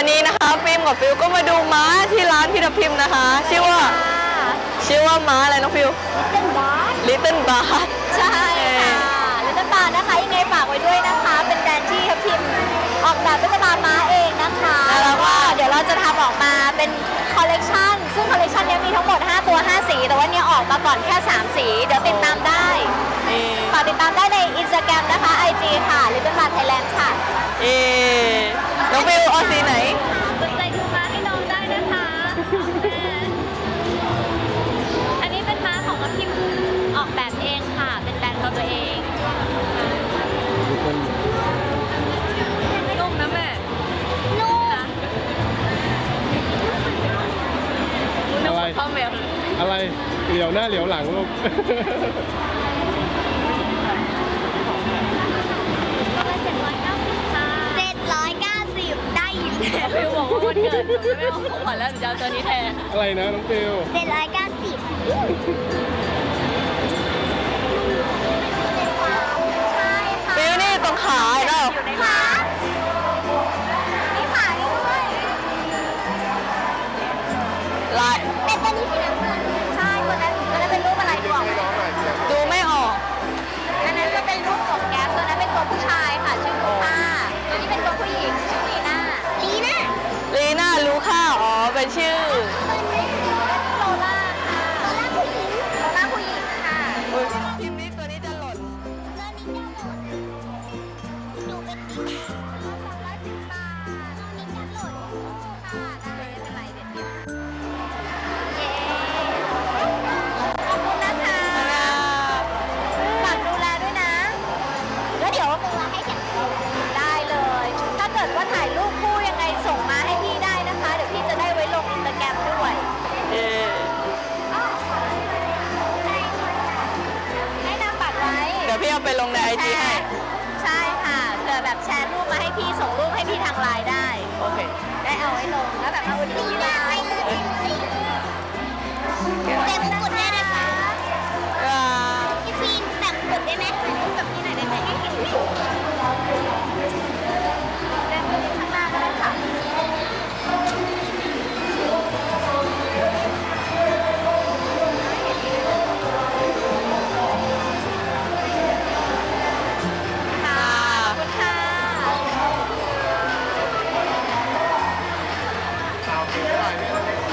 วันนี้นะคะฟิล์มกับฟิลก็มาดูม้าที่ร้านพิทับทิมนะคะ ชื่อว่าชื่อว่าม้าอะไรน้องฟิลเป็นบอส Little b a r ใช่ค่ะลิตเติ้ลบาร์นะคะยังไงฝากไว้ด้วยนะคะ เป็นแบรนด์ที่ทัพทิมออกแบบตุ๊กตาม้าเองนะคะแล้วก็เดี๋ยวเราจะทำออกมาเป็นคอลเลกชันซึ่งคอลเลกชันนี้มีทั้งหมด 5 ตัว 5 สี แต่ว่าเนี้ยออกมาก่อนแค่ 3 สี เดี๋ยวติดตามได้นี่ฝากติดตามได้ใน Instagram นะคะ IG ค่ะ Little Bar Thailand ค่ะเอ๊ะน้องฟิลเอาสีไหน สนใจดูม้าให้น้องได้นะคะอันนี้เป็นม้าของทัพทิมออกแบบเองค่ะ เป็นแบรนด์ของตัวเองนุ่มนะแม่ นุ่มนุ่มกว่าพ่อแมวเลยอะไร เหลียวหน้าเหลียวหลังลูก ดหนูจะไม่เอาของขวัญแล้วหนูจะเอาตัวนี้แทนอะไรนะน้องฟิวเจ็ดร้อยเก้าสิบใช่ค่ะฟิลนี่ตรงขาเนาะอยู่ในขามีขาด้วยลายแต่ตัวนี้สีน้ำเงิน อ๋อเป็นชื่อ เดี๋ยวพี่เอาไปลงในไอจีให้ใช่ค่ะเผื่อแบบแชร์รูปมาให้พี่ส่งรูปให้พี่ทางไลน์ได้ โอเค ได้เอาไว้ลงแล้วแบบเอาดีไลน์เต็ม Aynen.